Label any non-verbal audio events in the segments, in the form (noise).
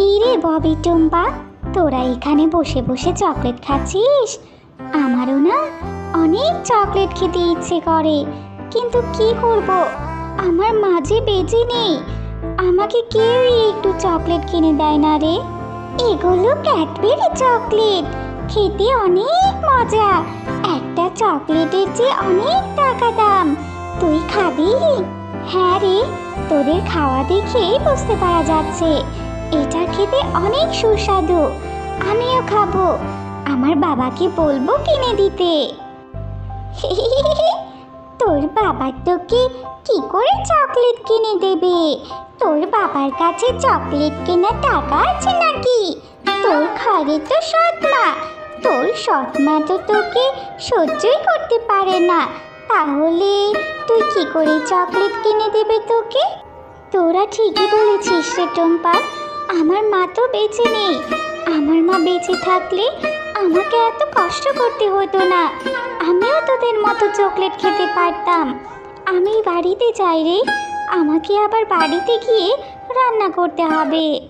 কি রে ববি টুম্পা? তোরা এখানে বসে বসে চকলেট খাচ্ছিস? আমারও না অনেক চকলেট খেতে ইচ্ছে করে। কিন্তু কি করব? আমার মাঝে বেঁচে নেই। আমাকে কেউই একটু চকলেট কিনে দেয় না রে। এগুলো ক্যাডবেরি চকলেট। খেতে অনেক মজা। একটা চকলেটের যে অনেক টাকা দাম। তুই খাবি? হ্যাঁ রে, তোদের খাওয়া দেখেই বুঝতে পারা যাচ্ছে। এটা খেতে অনেক সুস্বাদু। আমিও খাব। আমার বাবাকে বলব কিনে দিতে। (laughs) তোর বাবা তোকে কি করে চকলেট কিনে দেবে? তোর বাবার কাছে চকলেট কেনার টাকা আছে নাকি? তোর ঘরে তো সৎ মা তোর সৎ মা তো তোকে সহ্যই করতে পারে না। তাহলে তুই কি করে চকলেট কিনে দেবে তোকে? তোরা ঠিকই বলেছিস রে টম্পা। আমার মা তো বেঁচে নেই। আমার মা বেঁচে থাকলে আমাকে এত কষ্ট করতে হতো না। আমিও তোদের মতো চকলেট খেতে পারতাম। আমি বাড়িতে যাই রে। আমাকে আবার বাড়িতে গিয়ে রান্না করতে হবে।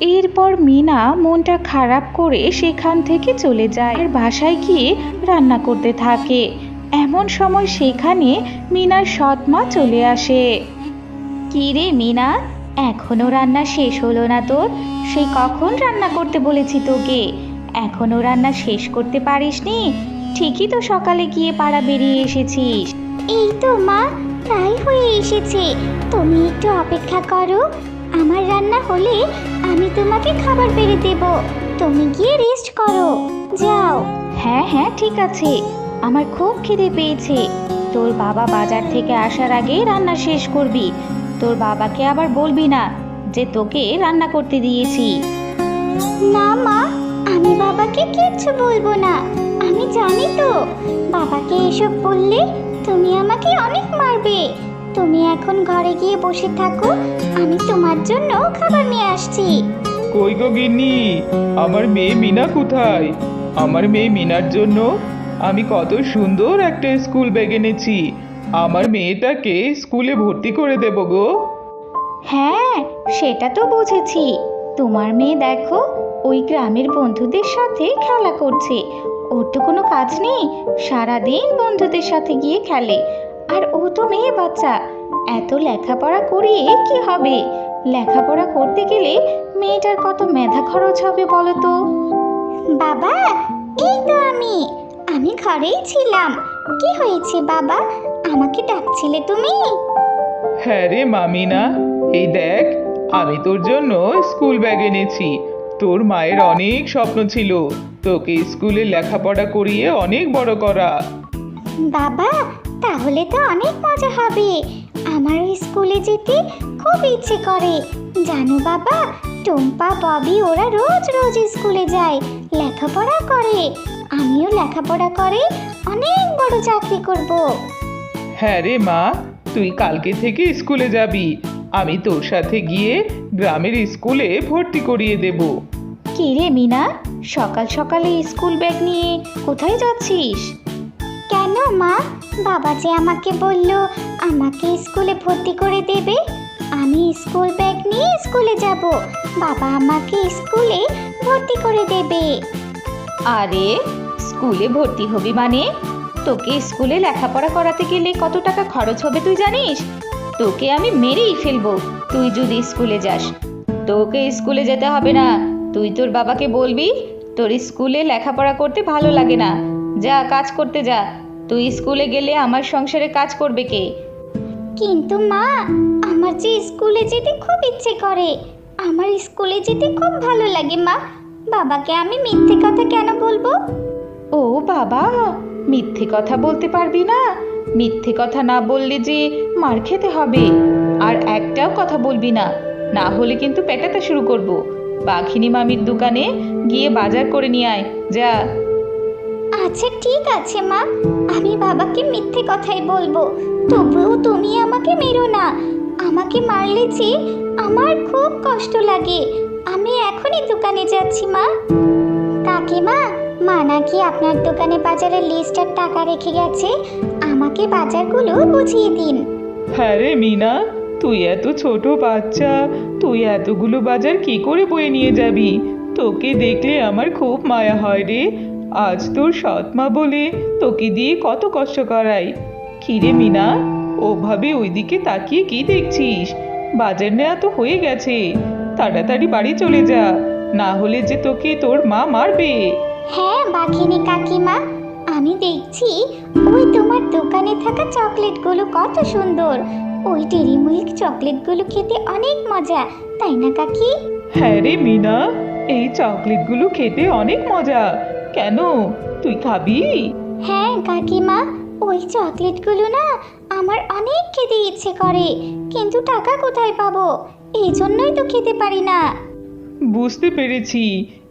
এরপর মিনা মনটা খারাপ করে সেখান থেকে চলে যায়। আর বাসায় গিয়ে রান্না করতে থাকে। এমন সময় সেখানে মিনার সৎ মা চলে আসে। কি রে মিনা? এখনও রান্না শেষ হলো না তোর? সেই কখন রান্না করতে বলেছি তোকে? এখনও রান্না শেষ করতে পারিসনি? ঠিকই তো সকালে গিয়ে পাড়া বেরিয়ে এসেছিস। এই তো মা প্রায় হয়ে এসেছে। তুমি একটু অপেক্ষা করো। আমার রান্না হলে আমি তোমাকে খাবার বেড়ে দেব। তুমি গিয়ে রেস্ট করো। যাও। হ্যাঁ হ্যাঁ ঠিক আছে। আমার খুব খিদে পেয়েছে। তোর বাবা বাজার থেকে আসার আগেই রান্না শেষ করবি। তোর বাবাকে আবার বলবি না যে তোকে রান্না করতে দিয়েছি। না মা আমি বাবাকে কিচ্ছু বলব না। আমি জানি তো বাবাকে এসব বললে তুমি আমাকে অনেক মারবে। তুমি এখন ঘরে গিয়ে বসে থাকো আমি তোমার জন্য খাবার নিয়ে আসছি। কই গো গিন্নি? আমার মেয়ে মিনা কোথায়? আমার মেয়ে মিনার জন্য আমি কত সুন্দর একটা স্কুল ব্যাগ এনেছি। আমার মেয়েটাকে স্কুলে ভর্তি করে দেব গো। হ্যাঁ সেটা তো বুঝেছি। তোমার মেয়ে দেখো ওই গ্রামের বন্ধুদের সাথে খেলা করছে। ওর তো কোনো কাজ নেই সারাদিন বন্ধুদের সাথে গিয়ে খেলে। আর ও তো মেয়ে বাচ্চা এত লেখাপড়া করিয়ে কি হবে? লেখাপড়া করতে গেলে মেয়েটার কত মেধা খরচ হবে বলো তো? বাবা এই তো আমি। আমি ঘরেই ছিলাম। কি হয়েছে বাবা? আমাকে ডাকছিলে তুমি? হ্যাঁ রে মামিনা এই দেখ আমি তোর জন্য স্কুল ব্যাগ এনেছি। তোর মায়ের অনেক স্বপ্ন ছিল তোকে স্কুলে লেখাপড়া করিয়ে অনেক বড় করা। বাবা তাহলে তো অনেক মজা হবে। আমার স্কুলে যেতে খুব ইচ্ছে করে। জানো বাবা টম্পা ববি ওরা রোজ রোজ স্কুলে যায় লেখাপড়া করে। আমিও লেখাপড়া করে অনেক বড় চাকরি করব। হ্যাঁ রে মা তুই কালকে থেকে স্কুলে যাবি। আমি তোর সাথে গিয়ে গ্রামের স্কুলে ভর্তি করিয়ে দেব। কি রে মিনা সকাল সকালে স্কুল ব্যাগ নিয়ে কোথায় যাচ্ছিস? কেন মা? বাবা যে আমাকে বলল আমাকে স্কুলে ভর্তি করে দেবে? আমি স্কুল ব্যাগ নিয়ে স্কুলে যাব। বাবা আমাকে স্কুলে ভর্তি করে দেবে। আরে স্কুলে ভর্তি হবি মানে? তোকে স্কুলে লেখাপড়া করাতে গেলে কত টাকা খরচ হবে তুই জানিস? তোকে আমি মেরেই ফেলব। তুই যদি স্কুলে যাস তোকে স্কুলে যেতে হবে না। তুই তোর বাবাকে বলবি তোর স্কুলে লেখাপড়া করতে ভালো লাগে না। যা কাজ করতে যা। তুই স্কুলে গেলে আমার সংসারে কাজ করবে কে? কিন্তু মা আমার যে স্কুলে যেতে খুব ইচ্ছে করে। আমার স্কুলে যেতে খুব ভালো লাগে মা। বাবাকে আমি মিথ্যে কথা কেন বলব? ও বাবা মিথ্যে কথা বলতে পারবি না। মিথ্যে কথা না বললে যে মার খেতে হবে। আর একটাও কথা বলবি না। না হলে কিন্তু পেটাতে শুরু করব। বাঘিনী মামির দোকানে গিয়ে বাজার করে নিয়ে আয়। যা। আচ্ছা ঠিক আছে, মা। আমি বাবাকে মিথ্যে কথাই বলব। তবুও তুমি আমাকে মেরো না। আমাকে মারলে যে আমার খুব কষ্ট লাগে। আমি এখনই দোকানে যাচ্ছি, মা। কাকিমা মা, নাকি আপনার দোকানে বাজারের লিস্ট আর টাকা রেখে গেছে? আমাকে বাজারগুলো বুঝিয়ে দিন। হ্যাঁ রে মিনা, তুই এত ছোট বাচ্চা, তুই এতগুলো বাজার কি করে বয়ে নিয়ে যাবি? তোকে দেখলে আমার খুব মায়া হয় রে। আজ তোর সৎ মা বলে তোকে দিয়ে কত কষ্ট করাই। কিরে মিনা, ওভাবে ওইদিকে তাকিয়ে কি দেখছিস? বাজার নেওয়া তো হয়ে গেছে। তাড়াতাড়ি বাড়ি চলে যা, না হলে যে তোকে তোর মা মারবে। হ্যাঁ বাঘিনী কাকিমা আমি দেখছি ওই তোমার দোকানে থাকা চকলেটগুলো কত সুন্দর। ওই ডেরি মিল্ক চকলেটগুলো খেতে অনেক মজা তাই না কাকি? হ্যাঁ রে মিনা এই চকলেটগুলো খেতে অনেক মজা। কেন তুই খাবি? হ্যাঁ কাকিমা ওই চকলেটগুলো না আমার অনেক খেতে ইচ্ছে করে কিন্তু টাকা কোথায় পাবো? এই জন্যই তো খেতে পারি না। বুঝতে পেরেছি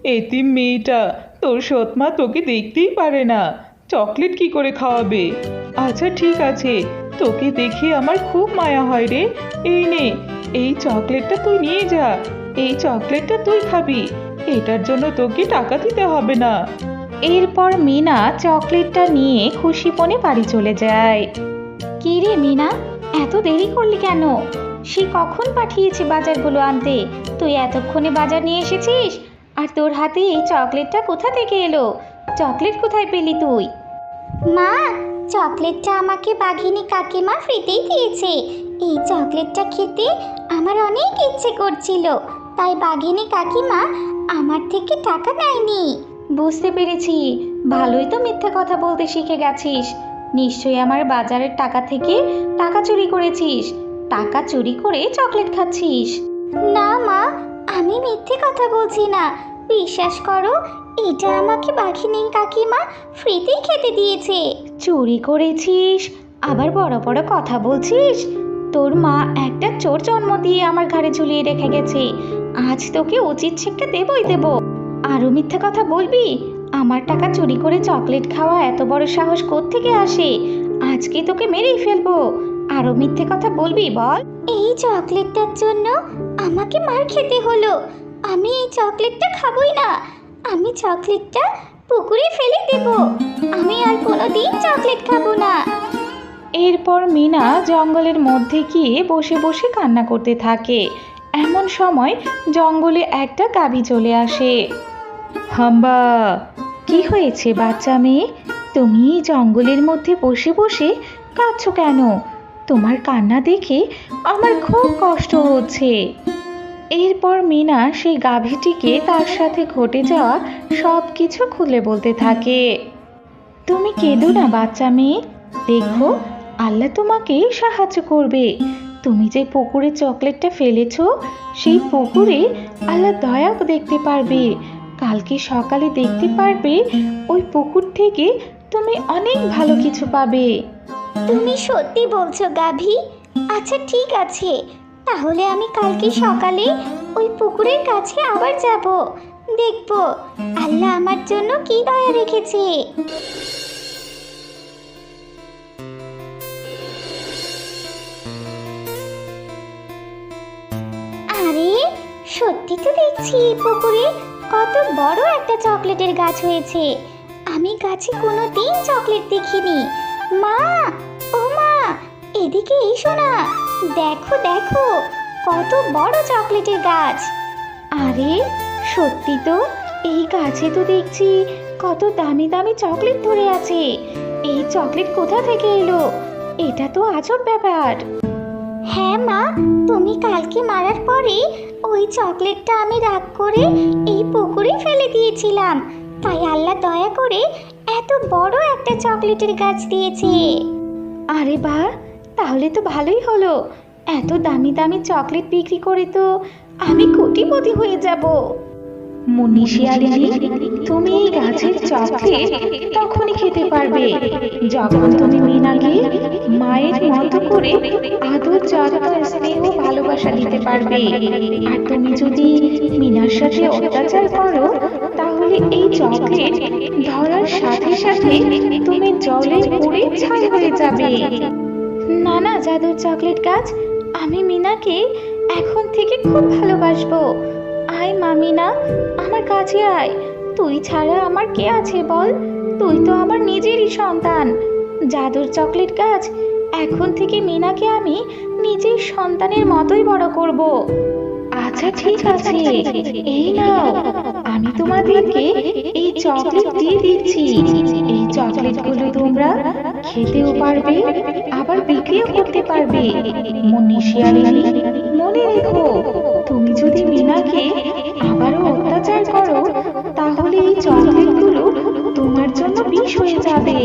এতিম মেয়েটা তোর সৎমা তোকে দেখতেই পারে না। চকলেট কি করে খাওয়াবে? আচ্ছা ঠিক আছে। তোকে দেখে আমার খুব মায়া হয় রে। এই নে, এই চকলেটটা তুই নিয়ে যা। এই চকলেটটা তুই খাবি। এটার জন্য তোকে টাকা দিতে হবে না। এরপর মিনা চকলেটটা নিয়ে খুশি মনে বাড়ি চলে যায়। কি রে মিনা, এত দেরি করলি কেন? সে কখন পাঠিয়েছে বাজারগুলো আনতে? তুই এতক্ষণে বাজার নিয়ে এসেছিস? আর তোর হাতে এই চকলেটটা কোথা থেকে এলো? চকলেট কোথায় পেলি তুই? মা চকলেটটা আমাকে বাঘিনী কাকিমা ফ্রিতেই দিয়েছে। এই চকলেটটা খেতে আমার অনেক ইচ্ছে করছিল তাই বাঘিনী কাকিমা আমার থেকে টাকা নেয়নি। বুঝতে পেরেছি। ভালোই তো মিথ্যে কথা বলতে শিখে গেছিস। নিশ্চয়ই আমার বাজারের টাকা থেকে টাকা চুরি করেছিস। টাকা চুরি করে চকলেট খাচ্ছিস। না মা আমি মিথ্যে কথা বলছি না। বিশ্বাস করো, এটা আমাকে বাঘিনী কাকিমা, ফ্রিতেই খেতে দিয়েছে। চুরি করেছিস? আবার বড় বড় কথা বলছিস? তোর মা একটা চোর জন্ম দিয়ে আমার ঘাড়ে ঝুলিয়ে রেখে গেছে। আজ তোকে উচিত শিক্ষা দেবই দেব। আরও মিথ্যে কথা বলবি? আমার টাকা চুরি করে চকলেট খাওয়া এত বড় সাহস থেকে আসে? আজকে তোকে মেরেই ফেলব। আরও মিথ্যে কথা বলবি বল। এই চকলেটটার জন্য আমাকে মার খেতে হলো। আমি এই চকলেটটা খাবই না। আমি চকলেটটা পুকুরে ফেলে দেব। আমি আর কোনোদিন চকলেট খাব না। এরপর মিনা জঙ্গলের মধ্যে গিয়ে বসে বসে কান্না করতে থাকে। এমন সময় জঙ্গলে একটা গাভী চলে আসে। হাম্বা, কি হয়েছে বাচ্চা মেয়ে? তুমি জঙ্গলের মধ্যে বসে বসে কাঁদছো কেন? তোমার কান্না দেখে আমার খুব কষ্ট হচ্ছে। এরপর মিনা সেই গাভীটিকে তার সাথে ঘটে যাওয়া সব কিছু খুলে বলতে থাকে। তুমি কেঁদো না, বাচ্চা মেয়ে। দেখো, আল্লাহ তোমাকে সাহায্য করবে। তুমি যে পুকুরে চকলেটটা ফেলেছ, সেই পুকুরে আল্লাহ দয়া দেখতে পারবে। কালকে সকালে দেখতে পারবে, ওই পুকুর থেকে তুমি অনেক ভালো কিছু পাবে। তুমি সত্যি বলছো, গাভী? আচ্ছা ঠিক আছে। তাহলে আমি কালকে সকালে ওই পুকুরের কাছে আবার যাব। দেখব। আল্লাহ আমার জন্য কি দয়া রেখেছে। আরে, সত্যি তো দেখছি পুকুরে কত বড় একটা চকলেটের গাছ হয়েছে। আমি গাছে কোনো দিন চকলেট দেখিনি। মা এদিকে এসো না। দেখো দেখো কত বড় চকলেটের গাছ। আরে সত্যি তো এই গাছে তো দেখছি কত দামি দামি চকলেট ধরে আছে। এই চকলেট কোথা থেকে এলো? এটা তো আজব ব্যাপার। হ্যাঁ মা তুমি কালকে মারার পরে ওই চকলেটটা আমি রাগ করে এই পুকুরে ফেলে দিয়েছিলাম। তাই আল্লাহ দয়া করে এত বড় একটা চকলেটের গাছ দিয়েছে। আরে বা তাহলে তো ভালোই হলো। এত দামি দামি চকলেট বিক্রি করে তো আমি কোটিপতি হয়ে যাব। মুন্নি শিয়ালিনী তুমি এই গাছের চকলেট তখনই খেতে পারবে। যখন তুমি মিনাকে মায়ের মতো করে আদর যত্ন স্নেহ ভালোবাসা দিতে পারবে। আর তুমি যদি মিনার সাথে অত্যাচার করো তাহলে এই চকলেট ধরার সাথে সাথে তুমি জলে পড়ে ছাই হয়ে যাবে। না না জাদুর চকলেট গাছ আমি মিনাকে এখন থেকে খুব ভালোবাসবো। আয় মা মিনা, আমার কাছে আয়। তুই ছাড়া আমার কে আছে বল? তুই তো আমার নিজেরই সন্তান। জাদুর চকলেট গাছ এখন থেকে মিনাকে আমি নিজের সন্তানের মতোই বড় করব। আচ্ছা ঠিক আছে। এই নাও। আমি তোমাদেরকে এই চকলেট দিয়ে দিচ্ছি। এই চকলেটগুলো তোমরা খেতেও পারবে, আবার বিক্রিও করতে পারবে। মনে শিয়ালিনী মনে রেখো, তুমি যদি মিনাকে আবারও অত্যাচার করো, তাহলে এই চকলেটগুলো তোমার জন্য বিষ হয়ে যাবে।